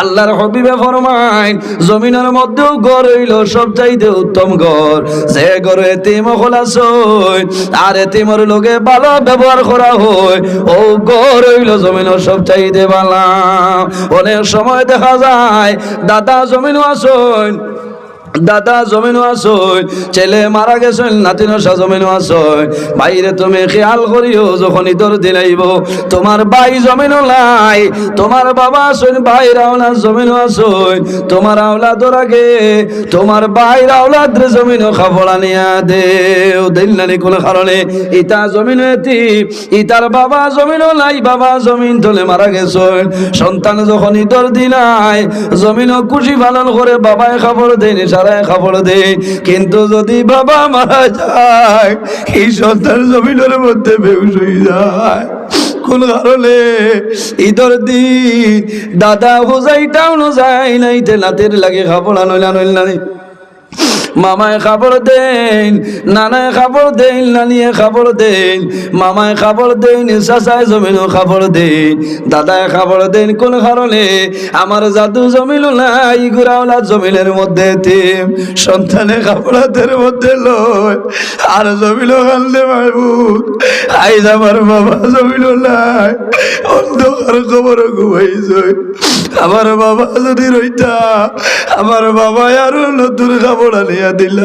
আল্লাহর হবিবে ফরমাইন, জমিনের মধ্যেও গড় হইল সব চাইতে উত্তম ঘর। যে গড় এতিম খোলাস আর এতিমর লোকে ভালো ব্যবহার করা হয়, ও গড় হইল জমিনের সব চাইতে বালা। অনেক সময় দেখা যায়, দাদা জমিনও আসন দাদা জমিনও আসই, ছেলে মারা গেছেন নাতিনসা জমিনও আসই। বাইরে তুমি খেয়াল করিও, যখন ইতর দিলাইব তোমার বাই জমিনও লাই তোমার বাবা আসইন ভাই রাওলা জমিনও আসই। তোমার আওলাদর আগে, তোমার ভাই রাওলাদ জমিনও খাবড়া নিয়া দেও। দিল নানি কোন কারণে, ইতা জমিন এতি ইতার বাবা জমিনও লাই বাবা জমিন তলে মারা গেছেন। সন্তান যখন ইতর দিলাই জমিনও খুশি পালন করে বাবায় খবর দেয়নি সারায় খবর দেয় কিন্তু যদি বাবা মারা যায়, এই সন্তান জমিনের মধ্যে বেউস হয়ে যায়। কোন কারণে? ঈদর দিন, দাদা হোজাইটাও যায় নাইতে নাতের লাগে খাবড়া নইলা নইলা নাই। মামায় খাবার দেন, নানায় খাবার দেন, নানিয়ে খাবার দেন, মামায় খাবার দেন, চাচায় জমিনও খাবার দেন, দাদায় খাবার দেন, কোন কারণে আমার জাদু জমিল নাই, গুড়াওলা জমিনের মধ্যে তিম সন্তানে খাবারের মধ্যে লয়, আর জমিল কান্দে মাহবুব, আইজ আমার বাবা জমিল নাই, অন্ধকার খবর ঘুমাইছে। আমার বাবা যদি রইতা, আমার বাবা আরও নতুন খাবার আনিয়া দিল।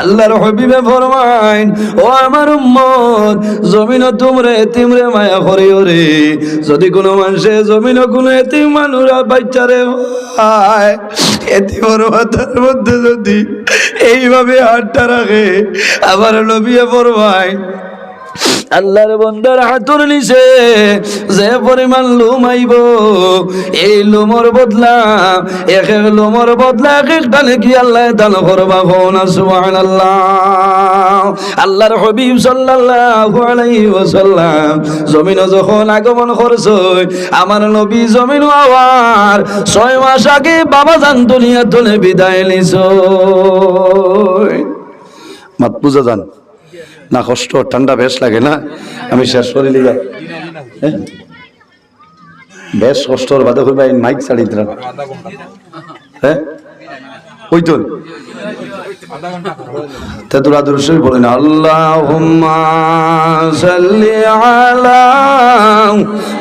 আল্লাহর হবিবে ফরমাইন, ও আমার উম্মত জমিন তোমরে এতিমরে মায়া করিও রে। যদি কোনো মানুষে জমিন কোনো এতিম মানুরা বাচ্চারে যদি এইভাবে হাতটা রাখে, আবার লবিয়ে ফরমাইন আল্লাহর বন্দার হাতুর নিচে যে পরিমাণ লুম আইব, এই লুমর বদলা এক এক লুমর বদলা এক এক টানে কি আল্লাহ দান করবা কোন সুবহানাল্লাহ। আল্লাহর হাবিব সাল্লাল্লাহু আলাইহি ওয়াসাল্লাম জমিন যখন আগমন করছে, আমার নবী জমিন আওয়ার, ছয় মাস আগে বাবা জান দুনিয়া তুলে বিদায় নিছ। মাত বুঝা যান না কষ্ট, ঠান্ডা বেশ লাগে না। আমি শেষ করে লিগা হ্যাঁ? বেশ কষ্টর বাদে এই মাইক ছাড়ি দিলাম। হ্যাঁ? ওই তেতুরা দুরুশরী বলেন, আল্লাহুম্মা সাল্লি আলা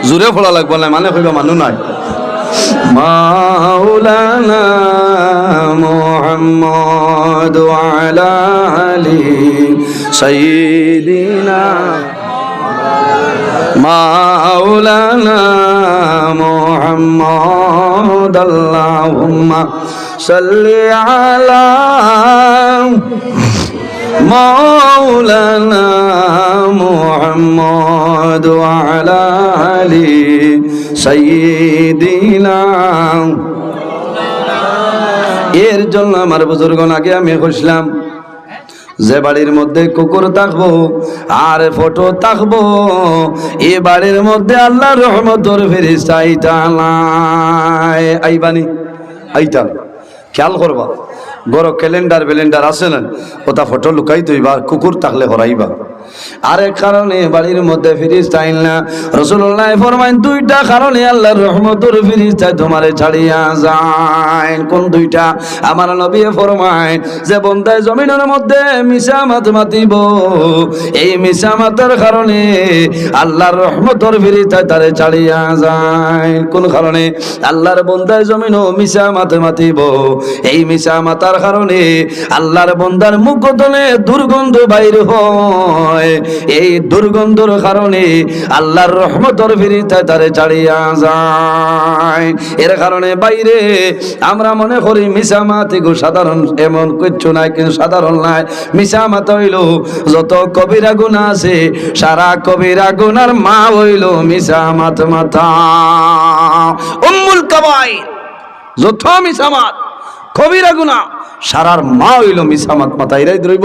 জোরে ফলা লাগবে না মানে কইবা মানু নাই। মাওলানা মুহাম্মদ আলি সঈদিনা মাওলানা মোহাম্মদ আল্লাহুম্মা সাল্লি আলা মাওলানা মোহাম্মদ আলা আলি সঈদিনা এর জন্য আমার বুজুর্গ আগে আমি খুশলাম। যে বাড়ির মধ্যে কুকুর থাকব আর ফটো থাকব, এ বাড়ির মধ্যে আল্লাহ রহমতর ফেরিস্তা আইতা আইবানি, আইতা, খেয়াল করবা। বড় ক্যালেন্ডার ব্যালেন্ডার আছে না? ওটা ফটো লুকাই তৈবা কুকুর থাকলে হরাইবা। আরেক কারণে বাড়ির মধ্যে ফিরিস্তা আইন না। রসুল্লাহ ফরমাইন, দুইটা কারণে আল্লাহর রহমতুর ফিরিস্তায় তোমারে ছাড়িয়া যায়। কোন দুইটা? আমার নবী ফরমাইন, যে বন্ধায় জমিনের মধ্যে মিশা মাত মাতিব, এই মিশা মাতার কারণে আল্লাহর রহমতর ফিরিস্তায় তারে ছাড়িয়া যায়। কোন কারণে? আল্লাহর বন্ধায় জমিনও মিশা মাত মাতিব, এই মিশা মাতার কারণে আল্লাহর বন্দার মুখ দুর্গন্ধ বাইর হয়। এই দুর্গন্ধর কারণে আল্লাহর রহমতর ফিরিতে তারে ছাড়িয়া যায়। এর কারণে বাইরে আমরা মনে করি মিশামাত এগো সাধারণ, এমন কিচ্ছু নাই, কিন্তু সাধারণ নাই। মিশামাত হইল যত কবিরা গুণা আছে, সারা কবিরা গুনার মা হইল মিশামাত মাথা উম্মুল কাবাই যত মিশামাত কবিরা গুণা, সারার মা হইল মিশামাত মাথা এরাই দ্রই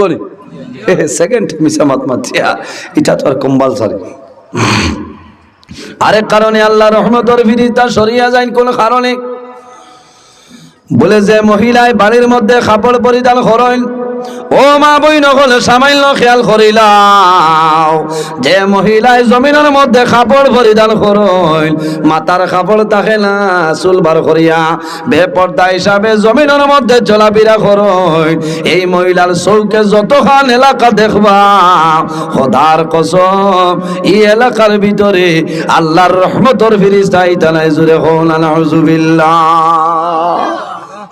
সেকেন্ড মিশামাত মাথিয়া এটা তো আর কম্পালসারি আরেক কারণে আল্লাহ রহমতর ফিরিস্তা সরিয়া যায় কোন কারণে। বলে যে মহিলায় বাড়ির মধ্যে কাপড় পরিধান করেন। ও মা বই নকল সামান্য খেয়াল করিলাও। যে মহিলায় জমিনের মধ্যে কাপড় পরিধান করইল মাতার কাপড় থাকে না চুল বার করিয়া বেপর্দা হিসাবে জমিনের মধ্যে চলাফেরা করইল এই মহিলার চৌকে যতখান এলাকা দেখবা, খোদার কসম, এই এলাকার ভিতরে আল্লাহর রহমতর ফিরিস্তা ইতালাই জুড়ে হন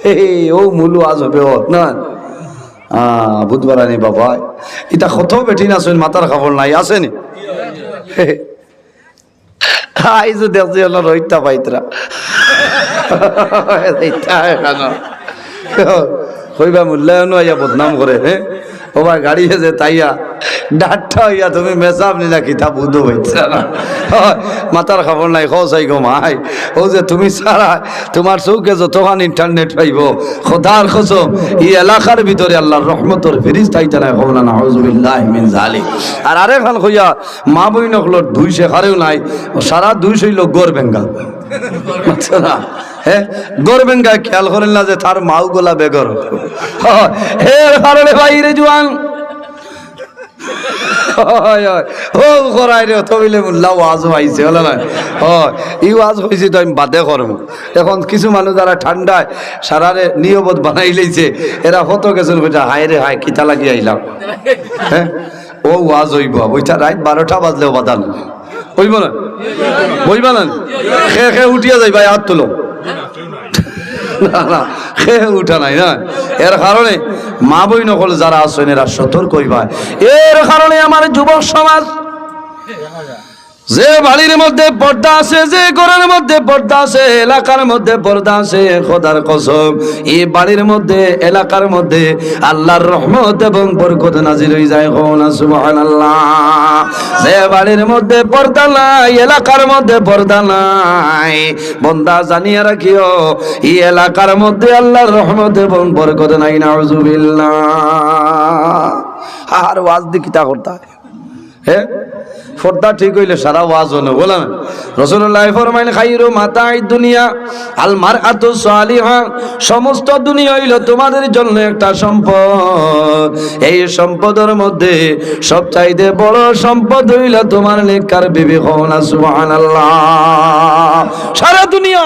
হে ও মুলু আজ হবে না। বুধবার আনি বাবা। এটা কত বেটি না? শুন মাথার খবর নাই আসেনি আইজো আইয়া বদনাম করে হ্যাঁ ও ভাই গাড়ি এসে তাইয়া ডাটটা হইয়া তুমি মেসাব নিলা কিতা বুধ হইছে না। মাথার খবর নাই খো চাই গো মাই। ও যে তুমি সারা তোমার চৌকে যতখান ইন্টারনেট পাইব, খোদার খসম এই এলাকার ভিতরে আল্লাহর রহমতর ফিরিজ তাইতে নাই হব না নাউজুবিল্লাহ মিন জালিক আর আরে খান কইয়া, মা বই নকল দুই শেখারেও নাই, সারা দুইশই লোক গড় বেঙ্গা না হ্যাঁ গড় বেঙ্গা খেয়াল করেন না যে তার মাও গোলা বেগর। এর কারণে এখন কিছু মানুষ যারা ঠান্ডায় সারারে নিয়বত বানাই লইছে, এরা হতো কইটা হায় রে, হায়, কিতা লাগি আইলাম। হ্যাঁ ও ওয়াজ হইব ওইটা রাত বারোটা বাজলেও বাদান। হইব না বইবা না খে খে, উঠিয়া যাই ভাই, হাত তুলো। না না উঠা নাই, না। মা নকল যারা আছেন, এরা সতর্ক হইবা এর কারণে আমার যুবক সমাজ যে বাড়ির মধ্যে পর্দা আছে, যে ঘরের মধ্যে পর্দা আছে, এলাকার মধ্যে পর্দা আছে, খোদার কসম, এই বাড়ির মধ্যে, এলাকার মধ্যে আল্লাহর রহমত এবং বরকত নাজির হয়ে যায় না সুবহানাল্লাহ। যে বাড়ির মধ্যে পর্দা নাই, এলাকার মধ্যে পর্দা নাই, বন্দা জানিয়ে রাখিও, এই এলাকার মধ্যে আল্লাহর রহমত এবং বরকত নাই, নাউজুবিল্লাহ। আর ওয়াজ দি কিতা করতা? হ্যাঁ? ফর্দা ঠিক হইলে সারা ওয়াজ হলো বলে রসুল্লাহ খাই খাইরু মাতা দুনিয়া আল মার আতু সালিহা। সমস্ত দুনিয়া হইল তোমাদের জন্য একটা সম্পদ। এই সম্পদের মধ্যে সবচাইতে বড় সম্পদ হইল তোমার লেখার বিবি হওনা, সুবহানাল্লাহ। সারা দুনিয়া।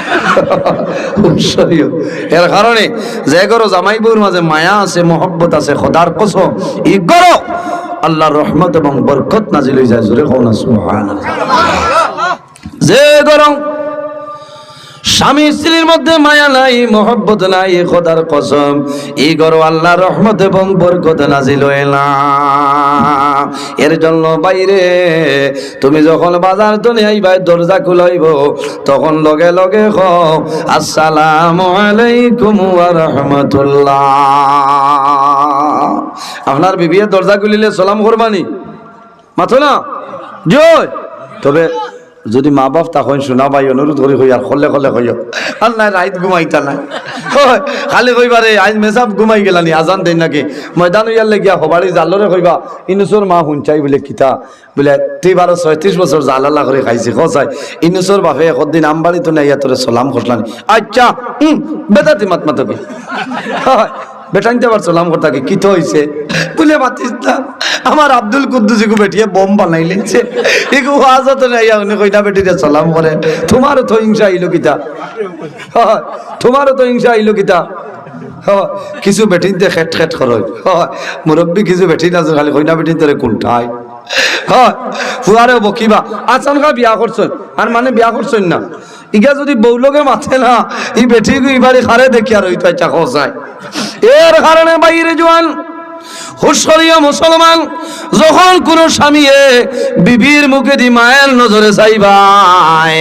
এর কারণে যে করো জামাই বউর মাঝে মায়া আছে, মহব্বত আছে, খোদার কসম ই করো আল্লাহর রহমত এবং বরকত নাজিল হয়ে যায়, জোরে কও না সুবহানাল্লাহ। যে করো স্বামী স্ত্রীর মধ্যে মায়া নাই, মহব্বত নাই, খোদার কসম, এই গরো আল্লাহ রহমত এবং বরকত নাজিল হইলা এর জন্য বাইরে তুমি যখন বাজার তো আইবা দরজা খুলাইব তখন লগে লগে কও আসসালামু আলাইকুম রাহমাতুল্লাহ। আপনার বিবিয়ে দরজা খুলিলে সালাম করবানি? মাথো না? জয় তবে যদি মা বাপ তখন শোনা পাই অনুরোধ করি হই আর খলে খলে হইও আর নাই রাইত ঘুমাইতা হয়, খালি কইবারে আজ মেসাব ঘুমাই গেলানি, আজান দেন নাকি। ময়দান ইয়ালে গিয়া হবাড়ি জালরে কইবা, ইনুসর মা হুঞ্চাই বলে কিতা। বলে তুই বারো ছয়ত্রিশ বছর জালালা করে খাইছি খসাই ইনুসর বাপে একদিন আমবাড়ি তো নাই তোরে সলাম করলানি। আচ্ছা হুম বেটা তুই মাত মাতকে। হয়। বেটাইতে পারছ? সালাম করতে কি? তো হয়েছে বলে মাতিস না। আমার আব্দুল কুদ্দুসি কো বেটিয়ে বোম বানাই লেছে এগু হাজত নাই উনি কইটা বেটিতে সালাম করে তোমারও তো হিংসা আইলো কিতা? তোমারও তো হিংসা আইলো কিতা? কিছু বেটিনতে খেট খেট করো। মুরব্বী কিছু বেটিন আছে, খালি কইনা বেটিন তোরে কোনটাই? হয় কিবা বকিবা আচমকা বিয়া করছেন? আর মানে বিয়া করছেন না? ইগা যদি বৌলকে মাথে না, ই বেটি ইবারে খারে দেখি আর ওইটা চাকো যায়? এর কারণে বাইরে জোয়ান হুশরিয়া মুসলমান যখন কোন স্বামীয়ে বিবির মুখে দি মায়ের নজরে চাইবাই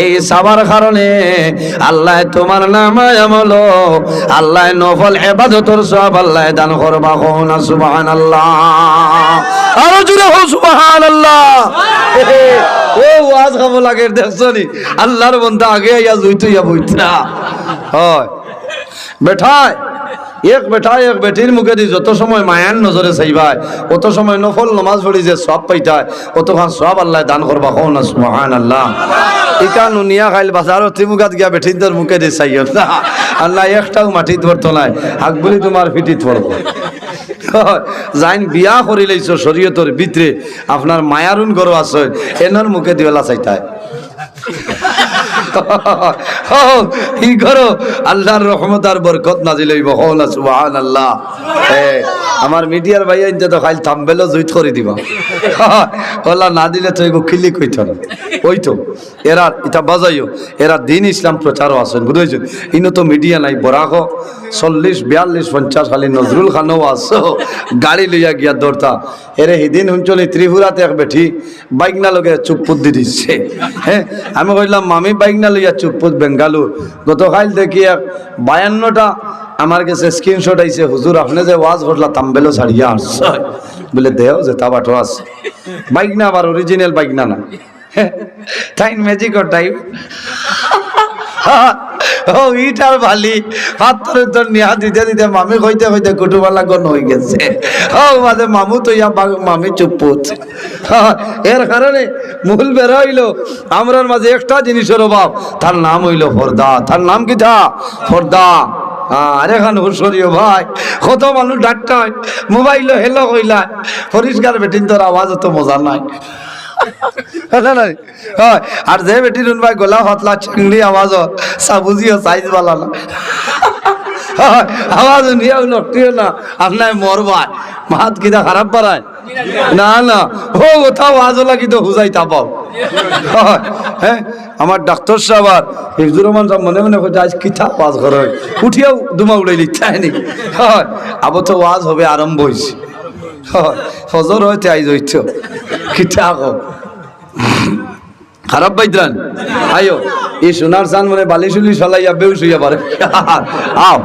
এই সাবার কারণে আল্লাহ তোমার নামায় আমল, আল্লাহ নফল এবাদতর সব আল্লাহ দান করবা হন সুবহান আল্লাহ আরও জুড়ে হো সুবহান আল্লাহ ও ওয়াজ খাব লাগে, দেখছ নি? আল্লাহর বন্ধা আগে ইয়া জুইতো ইয়া বইতরা হয়। বেঠায় এক বেটা এক বেটির মুখে দি, যত সময় মায়ান নজরে চাইবাই অত সময় নফল নমাজ পড়ি যে সব পাইতায় অতখান সব আল্লাহ দান করবা হো না সুবহান আল্লাহ ইকা নুনিয়া খাইল বাজারও তিমুগাত গিয়া বেঠিনদের মুখে দি চাইও না আল্লাহ একটাও মাটিত ধরতো নাই, হাক বলি তোমার ফিটিত পড়ব যাইন বিয়া করি লাইছ শরীয়তর ভিতরে আপনার মায়ারুন গরু আছে এনার মুখে দিওলা চাইতায় ই করো? আল্লাহর রহমত আর বরকত নাজিল হইব। হল সুবহানাল্লাহ। আল্লাহ এ আমার মিডিয়ার ভাই আইতে তো খাইল থাম্বেলো জুইত করে দিবা। ওলা না দিলে তো এগো খিলি কইত না। ওই তো এরা এটা বাজাইও এরা দিন ইসলাম প্রচারও আছেন বুঝেছ ইনো তো মিডিয়া নাই বরাক চল্লিশ বিয়াল্লিশ পঞ্চাশ খালি নজরুল খানও আছো। গাড়ি লইয়া গিয়া দৌড়তা। এরে সেদিন শুনছলি ত্রিপুরাতে এক বেঠি বাইক না লগে চুপ দি দিচ্ছে হ্যাঁ আমি কইলাম মামি বাইক না লইয়া চুপ বেঙ্গালুর। গতকাল দেখি এক বায়ান্নটা আমার কাছে স্ক্রিনশট আইছে, হুজুর, আপনি যে ওয়াজ করলা তাম্বেলো ছাড়িয়া আসছে বলে, দেও, যে তা বাটো আছে। বাইক না আবার অরিজিনাল বাইক না। না তাই ম্যাজিক টাইপ ও, ইটার ভালি হাতরে তোর নিহা দিতে দিতে মামি কইতে কইতে কুটুবালা গন হয়ে গেছে। ও, মাঝে মামু তো ইয়া মামি চুপ পড়ছে। এর কারণে মূল বের হইল, আমরার মাঝে একটা জিনিসের অভাব। তার নাম হইল ফর্দা। তার নাম কি থা ফর্দা। আরে খান হুসরিও ভাই। কত মানুষ ডাক্তার হয়। মোবাইল হেলো কইলা। পরিষ্কার বেটিন তোর আওয়াজ তো মজা নাই। হয় আর যে বেটি রুন ভাই গোলা হতলা চিংড়ি আওয়াজ সাবুজিও সাইজ বালা না। হয়, আওয়াজ নিয়েও নটিও না। আপনার মরবাই। মাত কিনা খারাপ পারায় না না। ও ওটা আওয়াজ লাগি তো হুজাই তাপাও হয়, হ্যাঁ আমার ডাক্তার সাহেব আর হিফজুর রহমান সাহেব মনে মনে করছে আজ কিতা ওয়াজ করে উঠিয়াও দুমা উড়াই লিখতে হয়নি হয় আবার তো ওয়াজ হবে আরম্ভ হয়েছে হয় ফজর হইতে আইজ হইতো কিতা কো খারাপ বাইদ্রান আয়ো এই সোনার চান মানে বালি চুলি চলাইয়া বেউ শুইয়া পারে। আও।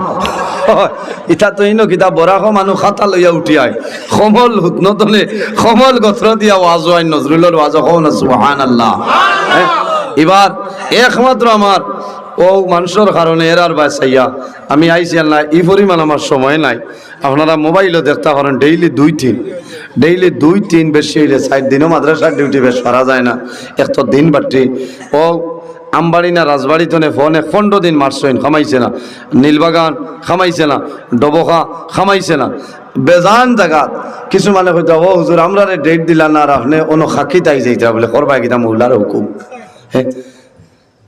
ইটা তো ইনো কিতা বরাক মানুহ খাতা লইয়া উঠি আয় সমল হুতনতনে সমল গত্র দিয়া ওয়াজ হয় নজরুলের ওয়াজ হও না সুবহান আল্লাহ? এবার একমাত্র আমার ও মানুষের কারণে এরার বাসাইয়া আমি আইসি আল্লাহ এই পরিমাণ আমার সময় নাই। আপনারা মোবাইলও দেখতে পারেন ডেইলি দুই তিন। ডেইলি দুই তিন বেশি হইলে চার দিনও মাদ্রাসার ডিউটি বেশ করা যায় না। এক তো দিন বাটি ও আমবাড়ি না রাজবাড়ি তনে ফোনে পনেরো দিন মারছইন খামাইছে না। নীলবাগান, খামাইছে না। ডবখা, খামাইছে না। বেজান জায়গা কিছু মানে হয়তো ও হুজুর, আমরা ডেট দিলা না আপনি অন্য খাকি তাই যাইতা বলে করবা কিতা মহিলার হুকুম। হ্যাঁ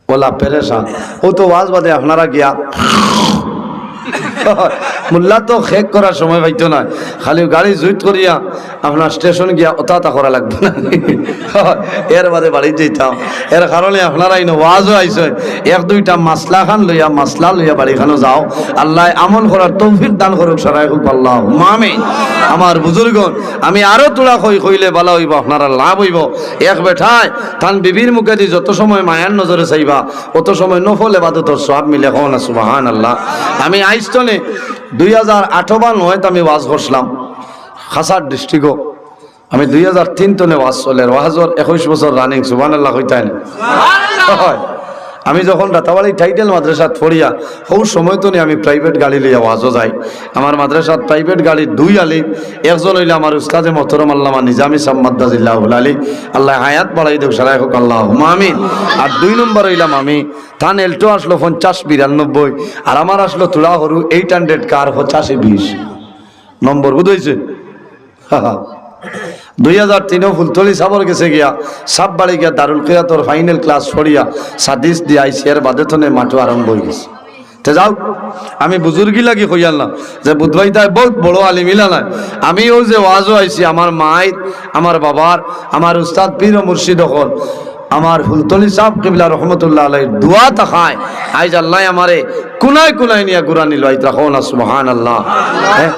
ওলা পেরেশান। ও তো ওয়াজ বাদে আপনারা গিয়া মোল্লা তো শেষ করার সময় পাইতো না। খালি গাড়ি জুইট করিয়া আপনার স্টেশন গিয়া ওতা তা করা লাগবে না। এর বাদে বাড়ি যেতাম এর কারণে আপনারা ইনো ওয়াজও আইসে এক দুইটা মাসলা খান লইয়া মাসলা লইয়া বাড়ি খানো যাও। আল্লাহ আমল করার তৌফিক দান করুক সারাই হোক আল্লাহ। মামে আমার বুজুর্গন আমি আরও তোলা কই কইলে বালা হইব আপনারা লাভ হইব। এক বেঠায় তান বিবির মুখে দি যত সময় মায়ার নজরে চাইবা অত সময় নফল এবাদতর সব মিলে। হও না সুবাহান আল্লাহ আমি আইস্তনে দুই হাজার আঠো বা নয় আমি ওয়াজ করছিলাম। খাসার ডিস্ট্রিক্টও আমি দুই হাজার তিন টনে ওয়াজ চলে। ওয়াজর একুশ বছর রানিং সুবান আল্লাহ হইতাই হয়। আমি যখন রাতাবাড়ি টাইটেল মাদ্রাসাত পড়িয়া সৌ সময় তো আমি প্রাইভেট গাড়ি লইয়া ওয়াজও যাই। আমার মাদ্রাসাত প্রাইভেট গাড়ি দুই আলি, একজন হইলে আমার উস্তাদে মহতরম আল্লামা নিজামি সাম্মাদ্দা সাম্মাদ্দাজিল্লাহ আলী। আল্লাহ হায়াত বাড়াই দেব সারাই হোক আল্লাহ আমিন। আর দুই নম্বর হইলাম আমি থান এল্টো আসলো পঞ্চাশ বিরানব্বই, আর আমার আসলো তুলা হরু এইট হান্ড্রেড কার পঁচাশি বিশ। নম্বর বুঝেছে দুই হাজার তিনেও ফুলতলি সাবর গেছে গিয়া, সাপ বাড়ি গিয়া দারুল কিয়াতর ফাইনাল ক্লাস সরিয়া সাদিস দিয়ে আইসি এর বাদে থনে মাঠও আরম্ভ হয়ে গেছে। তে যাও, আমি বুজুর্গি লাগি কইয়াল না যে বুধবাই তাই বহুত বড় আলিমিলা নাই। আমিও যে ওয়াজও আইছি, আমার মায়ের আমার বাবার, আমার উস্তাদ পীর মুর্শিদ হল আমার ফুলতলি সাহ কিবলা রহমতুল্লাহ আলাই দোয়া তাকায় আইজ আল্লাহ আমারে কুনায় কুনায় নিয়া গুরানি লাই রাখো না সুবহান আল্লাহ হ্যাঁ?